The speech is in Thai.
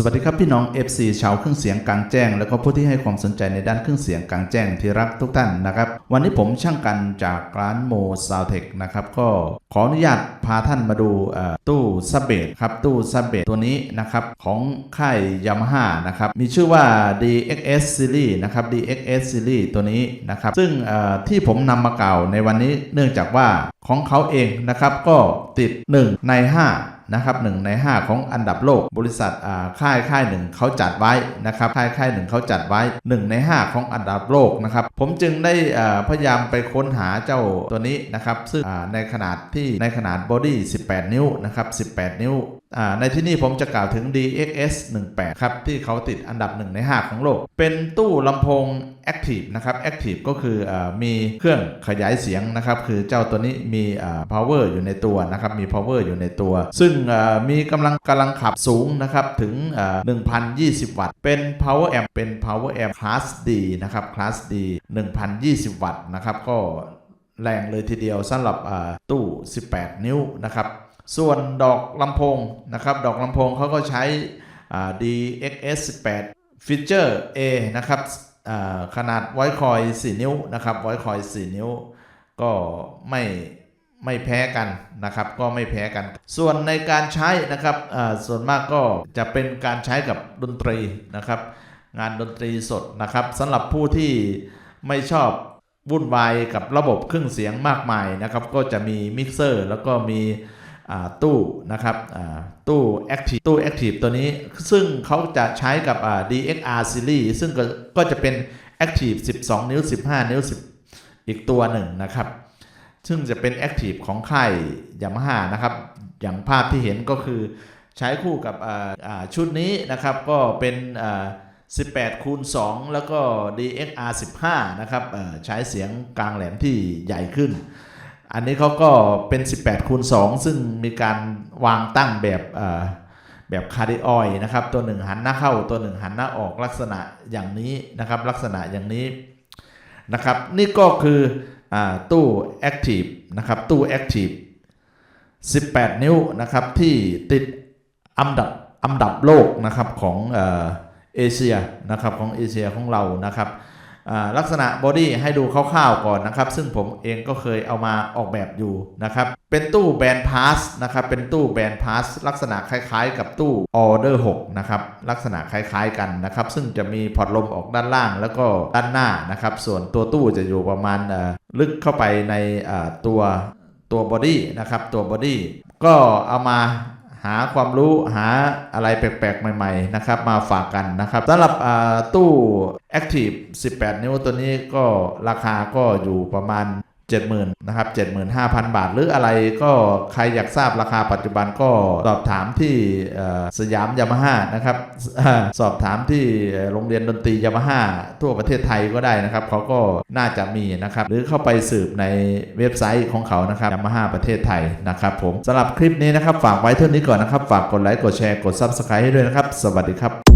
สวัสดีครับพี่น้อง FC ชาวเครื่องเสียงกลางแจ้ง แล้วก็ผู้ที่ให้ความสนใจในด้านเครื่องเสียงกลางแจ้งที่รักทุกท่านนะครับ วันนี้ผมช่างกันจากร้านโมซาวเทคนะครับก็ขออนุญาตพาท่านมาดูตู้ซับเบสครับตู้ซับเบสตัวนี้นะครับของค่ายยามาฮ่านะครับมีชื่อว่า DXS Series นะครับ DXS Series ตัวนี้นะครับซึ่งที่ผมนำมาเก่าในวันนี้เนื่องจากว่า ของเขาเองนะครับก็ติด 1 ใน 5 นะครับหนึ่งใน 5 ของอันดับโลก บริษัทอ่าค่ายค่ายหนึ่งเขาจัดไว้นะครับค่ายค่ายหนึ่งเขาจัดไว้ 1 ใน 5 ของอันดับโลกนะครับผมจึงได้พยายามไปค้นหาเจ้าตัวนี้นะครับซึ่งในขนาดที่ในขนาดบอดี้ 18 นิ้วนะครับ 18 นิ้วในที่นี้ผมจะกล่าวถึง DXS 18ครับ ที่เขาติดอันดับ 1 ใน 5 ของโลก เป็นตู้ลำโพง Active นะครับ Active ก็คืออมีเครื่องขยายเสียงนะครับ คือเจ้าตัวนี้มี power อยู่ในตัวนะครับ มี power อยู่ในตัว ซึ่งมีกำลังกำลังขับสูงนะครับ ถึงอ่า1,020 วัตต์ เป็น power amp เป็น power amp class D นะครับ class D 1,020 วัตต์นะครับ ก็แรงเลยทีเดียวสำหรับตู้ 18 นิ้วนะครับ ส่วนดอกลำโพงนะครับ ดอกลำโพงเขาก็ใช้ DXS 18ฟีเจอร์ A นะครับขนาดไวคอย 4 นิ้วนะครับไวคอย 4 นิ้ว ก็ไม่ไม่แพ้กันนะครับ ก็ไม่แพ้กัน ส่วนในการใช้นะครับส่วนมากก็จะเป็นการใช้กับดนตรีนะครับ งานดนตรีสดนะครับสำหรับผู้ที่ไม่ชอบวุ่นวายกับระบบเครื่องเสียงมากมายนะครับ ก็จะมีมิกเซอร์แล้วก็มี ตู้นะครับตู้ Active ตู้ Active ตัวนี้ซึ่งเขาจะใช้กับอ่า DXR Series ซึ่งก็ก็จะเป็น Active 12 นิ้ว 15 นิ้ว 10 อีกตัวหนึ่งนะครับ ซึ่งจะเป็น Active ของค่ายยามาฮ่านะครับ อย่างภาพที่เห็นก็คือใช้คู่กับชุดนี้นะครับก็เป็น18คูณ2แล้วก็ DXR 15นะครับใช้เสียงกลางแหลมที่ใหญ่ขึ้น อันนี้เขาก็เป็น 18คูณ2ซึ่งมีการวางตั้งแบบแบบคาร์ดิออยนะครับ ตัวหนึ่งหันหน้าเข้าตัวหนึ่งหันหน้าออกลักษณะอย่างนี้นะครับ ลักษณะอย่างนี้นะครับ นี่ก็คืออตู้ Active นะครับ ตู้ Active 18 นิ้วนะครับ ที่ติดอันดับอันดับโลกนะครับของเอเชียนะครับของเอเชียของเรานะครับ ลักษณะบอดี้ให้ดูคร่าวๆก่อนนะครับ ซึ่งผมเองก็เคยเอามาออกแบบอยู่นะครับ เป็นตู้แบนพาสนะครับ เป็นตู้แบนพาสลักษณะคล้ายๆ กับตู้ออเดอร์6นะครับ ลักษณะคล้ายๆกันนะครับ ซึ่งจะมีพอร์ตลมออกด้านล่างแล้วก็ด้านหน้านะครับ ส่วนตัวตู้จะอยู่ประมาณลึกเข้าไปในตัวตัวบอดี้นะครับ ตัวบอดี้ก็เอามา หาความรู้หาอะไรแปลกๆ ใหม่ๆนะครับมาฝากกันนะครับสำหรับตู้ Active 18 นิ้วตัวนี้ก็ราคาก็อยู่ประมาณ 70,000นะครับ75,000 บาท หรืออะไรก็ใครอยากทราบราคาปัจจุบันก็สอบถามที่สยามยามาฮ่านะครับสอบถามที่โรงเรียนดนตรียามาฮ่าทั่วประเทศไทยก็ได้นะครับเขาก็น่าจะมีนะครับ หรือเข้าไปสืบในเว็บไซต์ของเขานะครับยามาฮ่าประเทศไทยนะครับผมสำหรับคลิปนี้นะครับ ฝากไว้เท่านี้ก่อนนะครับ ฝากกดไลค์กดแชร์กด Subscribe ให้ด้วยนะครับ สวัสดีครับ